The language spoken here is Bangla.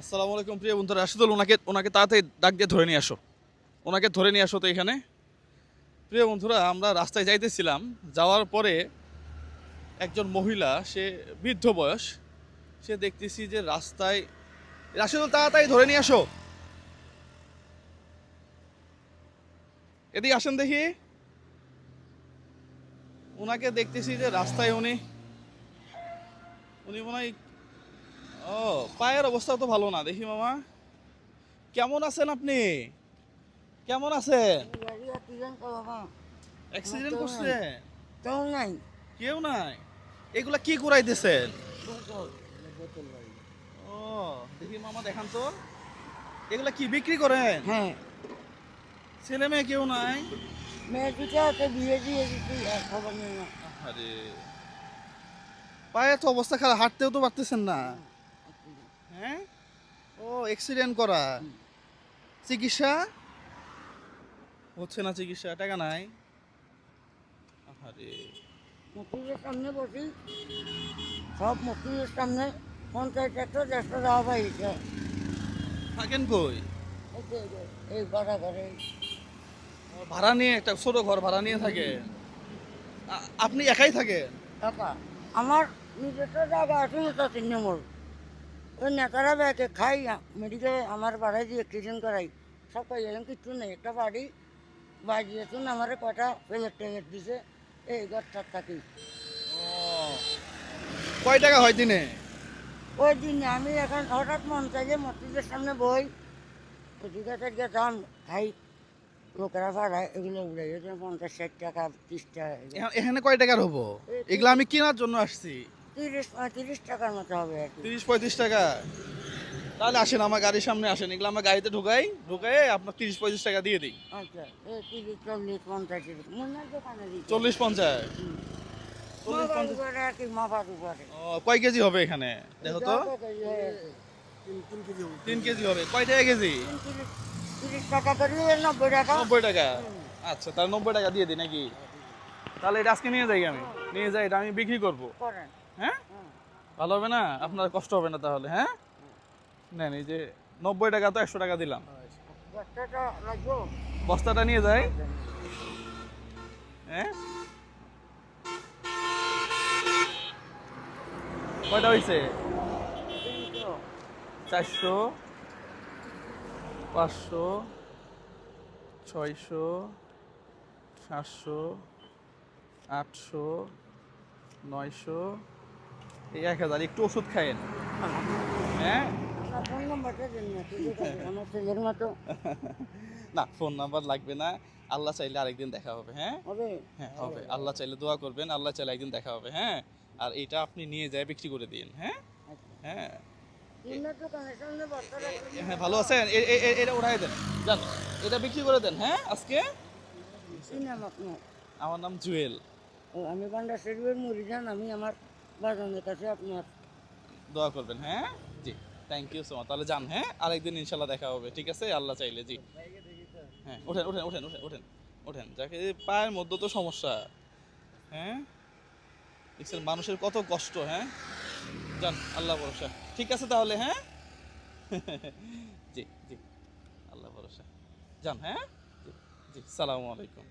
আসসালামু আলাইকুম প্রিয় বন্ধুরা রাশিদুল ওনাকে ওনাকে তাড়াতাড়ি ডাক দিয়ে ধরে নিয়ে আসো। ওনাকে ধরে নিয়ে আসো তো এখানে। প্রিয় বন্ধুরা, আমরা রাস্তায় যাইতেছিলাম, যাওয়ার পরে একজন মহিলা, সে বৃদ্ধ বয়স, সে দেখতেছি যে রাস্তায় রাশিদুল তাড়াতাড়ি ধরে নিয়ে আসো। এদিকে আসেন দেখি। ওনাকে দেখতেছি যে রাস্তায় উনি উনি মনে হয় ও পায়ের অবস্থা তো ভালো না দেখি মামা। কেমন আছেন আপনি? কেমন আছেন? অ্যাক্সিডেন্ট করছে? কেউ নাই? কেউ নাই এগুলা কি করাইতেছেন ও দেখি মামা দেখান তো। এগুলা কি বিক্রি করেন? হ্যাঁ। ছেলে মেয়ে কেউ নাই? মেয়ে দুটো আছে বিয়ে দিয়ে দিচ্ছি আর খবর নেই না আরে পায়ে তো অবস্থা খারাপ হাঁটতেও তো পারতেছেন না। হ্যাঁ? ও অ্যাক্সিডেন্ট করা। চিকিৎসা? হচ্ছে না চিকিৎসা টাকা নাই। আরে মসজিদের সামনে বসি। সব মসজিদের সামনে পঞ্চায়েত একশো দেড়শো দেওয়া পাইছে থাকেন কই? এই এই ঘরে। ভাড়া নিয়ে একটা ছোট ঘর ভাড়া নিয়ে থাকে। আপনি একাই থাকেন? টাকা আমার নিজস্ব জায়গা আছে নেতা তৃণমূল ওই নেতারা ব্যাগে খাই মেডিকেলে আমার বাড়াই দিয়ে অ্যাক্সিডেন্ট করাই। সব পাই গেলাম কিচ্ছু নেই একটা বাড়ি দিয়েছেন আমার কটা প্লেট টেলেট দিছে এই ঘরটার থাকি ও কয় টাকা হয় দিনে? ওই দিন আমি এখন হঠাৎ মন চাই যে মসজিদের সামনে বই থেকে যান খাই লোকেরা ভাড়ায় এগুলো উড়ে গেছে পঞ্চাশ ষাট টাকা তিরিশ টাকা। এখানে কয় টাকার হব? এগুলো আমি কেনার জন্য আসছি। তিরিশ পঁয়ত্রিশ টাকার মতো হবে আর কি। তিরিশ পঁয়ত্রিশ টাকা? তাহলে আসেন আমার গাড়ির সামনে আসেন। এগুলো আমার গাড়িতে ঢুকাই ঢুকাই আপনার তিরিশ পঁয়ত্রিশ টাকা দিয়ে দিই। আচ্ছা এই তিরিশ চল্লিশ পঞ্চাশ মুন্নার দোকানে চল্লিশ কয় কেজি হবে এখানে? দেখো তো। তিন কেজি হবে। কয় টাকা কেজি? তিরিশ টাকা নব্বই টাকা। নব্বই টাকা? আচ্ছা তাহলে নব্বই টাকা দিয়ে দিই নাকি? তাহলে এটা আজকে নিয়ে যাই আমি। নিয়ে যাই এটা আমি বিক্রি করব। করেন। হ্যাঁ। ভালো হবে না? আপনার কষ্ট হবে না তাহলে হ্যাঁ? নেন, এই যে নব্বই টাকা তো একশো টাকা দিলাম। বস্তাটা নিয়ে যাই। হ্যাঁ? কয়টা হয়েছে চারশো, পাঁচশো, ছয়শো, সাতশো, আটশো, নয়শো এক হাজার একটু ওষুধ খায়েন হ্যাঁ? না ফোন নাম্বার লাগবে না। আল্লাহ চাইলে আরেকদিন দেখা হবে হ্যাঁ? হবে। হ্যাঁ হবে। আল্লাহ চাইলে দোয়া করবেন আল্লাহ চাইলে একদিন দেখা হবে হ্যাঁ? আর এটা আপনি নিয়ে যায় বিক্রি করে দিন হ্যাঁ। হ্যাঁ। হ্যাঁ ভালো আছেন? এটা উঠাই দেন। যান এটা বিক্রি করে দেন হ্যাঁ আজকে? আমার নাম জুয়েল। আমি বান্ডা শরীফের মুড়িদান আমি আমার বাজানের কাছে আপনার। দোয়া করবেন হ্যাঁ? জি থ্যাংক ইউ সো মাচ তাহলে যান হ্যাঁ? আরেকদিন ইনশাল্লাহ দেখা হবে, ঠিক আছে? আল্লাহ চাইলে, জি। হ্যাঁ ওঠেন ওঠেন ওঠেন ওঠেন ওঠেন ওঠেন, যাকে পায়ের মধ্যে তো সমস্যা হ্যাঁ? দেখছেন, মানুষের কত কষ্ট হ্যাঁ? যান, আল্লাহ ভরসা। ঠিক আছে তাহলে হ্যাঁ? জি জি, আল্লাহ ভরসা। যান হ্যাঁ? জি জি, সালামু আলাইকুম।